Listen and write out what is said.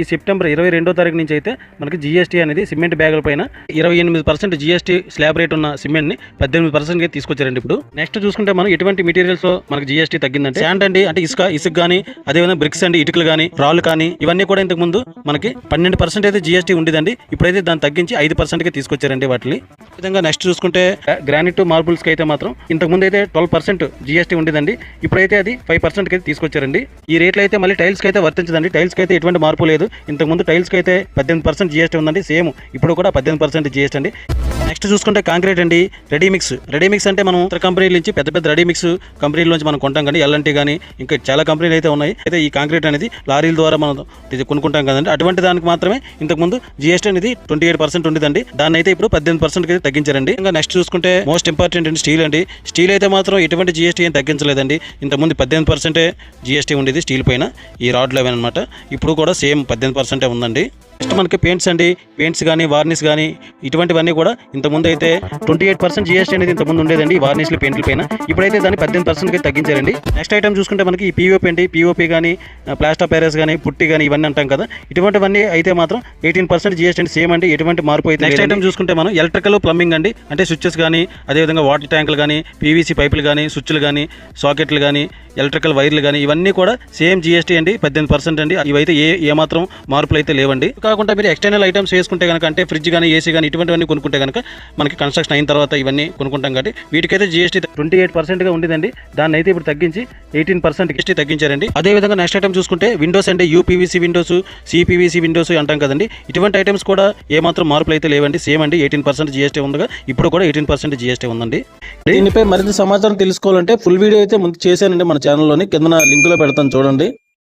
ఈ సెప్టెంబర్ ఇరవై రెండో తారీఖు నుంచి అయితే మనకి జిఎస్టీ అనేది సిమెంట్ బ్యాగుల పైన ఇరవై ఎనిమిది పర్సెంట్ జిఎస్టీ స్లాబ్ రేట్ ఉన్న సిమెంట్ని పద్దెనిమిది పర్సెంట్ తీసుకొచ్చారండి ఇప్పుడు. నెక్స్ట్ చూసుకుంటే మనం ఎటువంటి మెటీరియల్స్ మనకి జిఎస్టీ తగ్గిందంటే శాండ్ అండి అంటే ఇసుక ఇసుక కానీ అదేవిధంగా బ్రిక్స్ అండి ఇటుకలు కానీ రాళ్ళు కానీ ఇవన్నీ కూడా ఇంతకు ముందు మనకి పన్నెండు పర్సెంట్ అయితే జిఎస్టీ ఉండేదండి. ఇప్పుడైతే దాన్ని తగ్గించి ఐదు పర్సెంట్కి తీసుకొచ్చారండి వాటిని. ఈ విధంగా నెక్స్ట్ చూసుకుంటే గ్రానైట్ మార్బుల్స్కి అయితే మాత్రం ఇంతకు ముందు అయితే ట్వెల్వ్ పర్సెంట్ జిఎస్టీ ఉండేదండి. ఇప్పుడైతే అది ఫైవ్ పర్సెంట్కి తీసుకొచ్చారండి. ఈ రేట్లు అయితే మళ్ళీ టైల్స్కి అయితే వర్తించదండి. టైల్స్కి అయితే ఎటువంటి మార్పు లేదు. ఇంతకు ముందు టైల్స్కి అయితే పద్దెనిమిది పర్సెంట్ జిఎస్టీ ఉందండి. సేమ్ ఇప్పుడు కూడా పద్దెనిమిది పర్సెంట్ జిఎస్టీ అండి. నెక్స్ట్ చూసుకుంటే కాంక్రీట్ అండి రెడీ మిక్స్. రెడీ మిక్స్ అంటే మనం ఇతర కంపెనీల నుంచి పెద్ద పెద్ద రెడీ మిక్స్ కంపెనీల నుంచి మనం కొంటాం కానీ ఎల్ఎన్టీ కానీ ఇంకా చాలా కంపెనీలు అయితే ఉన్నాయి. అయితే ఈ కాంక్రీట్ అనేది లారీల ద్వారా మనం ఇది కొనుక్కుంటాం కదండి. అటువంటి దానికి మాత్రమే ఇంతకు ముందు జిఎస్టీ అనేది ట్వంటీ ఎయిట్ పర్సెంట్ ఉండేదండి. దాన్ని అయితే ఇప్పుడు పద్దెనిమిది పర్సెంట్ అయితే తగ్గించారండి. ఇంకా నెక్స్ట్ చూసుకుంటే మోస్ట్ ఇంపార్టెంట్ అండి స్టీల్ అండి. స్టీల్ అయితే మాత్రం ఎటువంటి జిఎస్టీ ఏం తగ్గించలేదండి. ఇంతకుముందు పద్దెనిమిది పర్సెంటే జిఎస్టీ ఉండేది స్టీల్ పైన ఈ రాడ్లు అవి అనమాట ఇప్పుడు కూడా సేమ్ పద్దెనిమిది పర్సెంటే ఉందండి. నెక్స్ట్ మనకి పెయింట్స్ అండి పెయింట్స్ కానీ వార్నిష్ కానీ ఇటువంటివన్నీ కూడా ఇంతకుముందు అయితే ట్వంటీ ఎయిట్ పర్సెంట్ జిఎస్టీ అనేది ఇంతకుముందు ఉండేదండి ఈ వార్నిష్లు పెయింట్ల పైన. ఇప్పుడైతే దాన్ని పద్దెనిమిది పర్సెంట్కి తగ్గించారండి. నెక్స్ట్ ఐటమ్ చూసుకుంటే మనకి ఈ పీఓపీ అండి పీఓపీ కానీ ప్లాస్టర్ ప్యారెస్ కానీ పుట్టి కానీ ఇవన్నీ అంటాం కదా. ఇటువంటివన్నీ అయితే మాత్రం ఎయిటీన్ పర్సెంట్ జిఎస్టీ అండి సేమ్ అండి ఎటువంటి మార్పు అయితే నెక్స్ట్ ఐటమ్ చూసుకుంటే మనం ఎలక్ట్రికల్ ప్లంబింగ్ అండి. అంటే స్విచ్చెస్ కానీ అదేవిధంగా వాటర్ ట్యాంకులు కానీ పీవీసీ పైపులు కానీ స్విచ్లు కానీ సాకెట్లు కానీ ఎలక్ట్రికల్ వైర్లు కానీ ఇవన్నీ కూడా సేమ్ జిఎస్టీ అండి పద్దెనిమిది పర్సెంట్ అండి. ఇవైతే ఏ ఏమాత్రం మార్పులు అయితే లేవండి. కాకుండా మీరు ఎక్స్టర్నల్ ఐటమ్స్ వేసుకుంటే కనుక అంటే ఫ్రిడ్జ్ కానీ ఏసీ కానీ ఇటువంటివన్నీ కొనుక్కుంటే కనుక మనకి కన్స్ట్రక్షన్ అయిన తర్వాత ఇవన్నీ కొనుక్కుంటాం కాబట్టి వీటికైతే జిఎస్టీ ట్వంటీ ఎయిట్ పర్సెంట్గా ఉండేదండి. దాన్ని అయితే ఇప్పుడు తగ్గించి ఎయిటీన్ పర్సెంట్ జిఎస్టీ తగ్గించారండి. అదేవిధంగా నెక్స్ట్ ఐటమ్ చూసుకుంటే విండోస్ అంటే యూపీవీసీ విండోస్ సిపివీసీ విండోస్ అంటాం కదండి. ఇటువంటి ఐటమ్స్ కూడా ఏమాత్రం మార్పులు అయితే లేవండి. సేమ్ అండి ఎయిటీన్ పర్సెంట్ జిఎస్టీ ఉందిగా. ఇప్పుడు కూడా ఎయిటీన్ పర్సెంట్ జిఎస్టీ ఉందండి. దీనిపై మరింత సమాచారం తెలుసుకోవాలంటే ఫుల్ వీడియో అయితే ముందు చేశానండి మన ఛానల్లోని కింద లింకులో పెడతాను చూడండి.